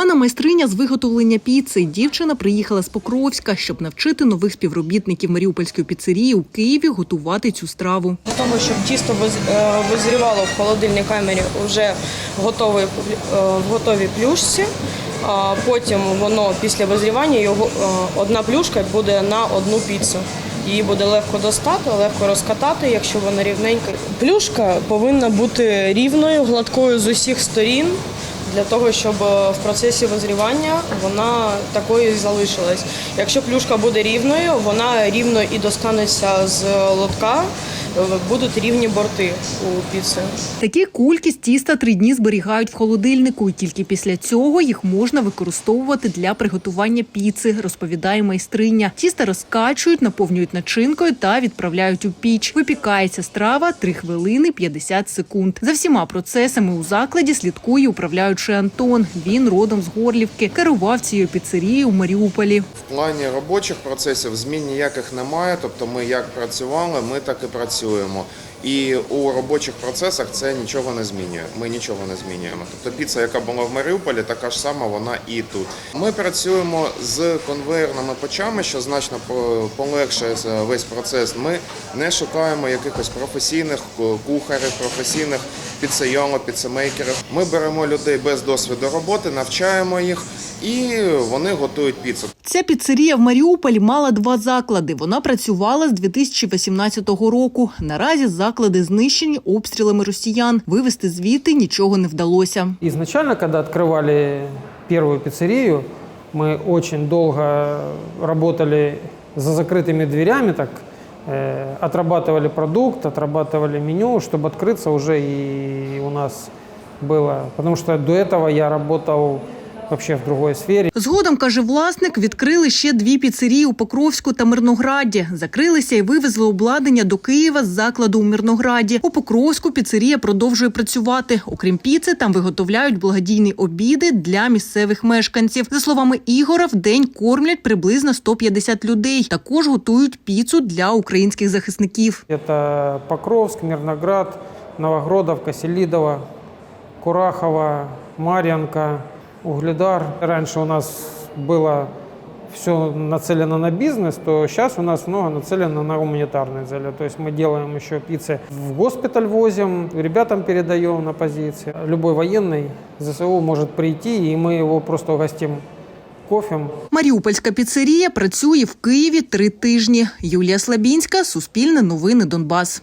Ганна майстриня з виготовлення піци. Дівчина приїхала з Покровська, щоб навчити нових співробітників Маріупольської піцерії у Києві готувати цю страву. Для того, щоб тісто е, визрівало в холодильній камері вже готові, в готовій плюшці. А потім воно після визрівання його е, одна плюшка буде на одну піцу. Її буде легко достати, легко розкатати, якщо вона рівненька. Плюшка повинна бути рівною, гладкою з усіх сторін, для того, щоб е, в процесі визрівання вона такою і залишилась. Якщо плюшка буде рівною, вона рівно і достанеться з лотка, е, будуть рівні борти у піци. Такі кульки з тіста три дні зберігають в холодильнику, і тільки після цього їх можна використовувати для приготування піци, розповідає майстриня. Тісто розкачують, наповнюють начинкою та відправляють у піч. Випікається страва 3 хвилини 50 секунд. За всіма процесами у закладі слідкує управляючий Антон. Він родом з Горлівки, керував цією піцерією у Маріуполі. В плані робочих процесів змін ніяких немає. Тобто ми як працювали, ми так і працюємо. І у робочих процесах це нічого не змінює. Ми нічого не змінюємо. Тобто піца, яка була в Маріуполі, така ж сама вона і тут. Ми працюємо з конвейерними печами, що значно по- полегшує весь процес. Ми не шукаємо якихось професійних кухарів, професійних піцейолог, піцемейкерів. Ми беремо людей без досвіду роботи, навчаємо їх, і вони готують піцу. Ця піцерія в Маріуполі мала два заклади. Вона працювала з 2018 року. Наразі заклади знищені обстрілами росіян. Вивезти звідти нічого не вдалося. Изначально, когда открывали первую пиццерию, мы очень долго работали за закрытыми дверями, так э, отрабатывали продукт, отрабатывали меню, чтобы открыться уже и у нас было. Потому что до этого я работал вообще в другой сфере. Згодом, каже власник, відкрили ще дві піцерії у Покровську та Мирнограді. Закрилися і вивезли обладнання до Києва з закладу у Мирнограді. У Покровську піцерія продовжує працювати. Окрім піци, там виготовляють благодійні обіди для місцевих мешканців. За словами Ігора, в день кормлять приблизно 150 людей. Також готують піцу для українських захисників. Это Покровск, Мирноград, Новогродовка, Селидово, Курахова, Марьянка, Угледар. Раньше у нас было все нацелено на бизнес, то сейчас у нас много нацелено на гуманитарные цели. То есть мы делаем еще пиццы в госпиталь возим, ребятам передаем на позиции. Любой военный ЗСУ может прийти, и мы его просто угостим кофем, Маріупольська піцерія працює в Києві три тижні. Юлія Слабінська, Суспільне новини Донбас.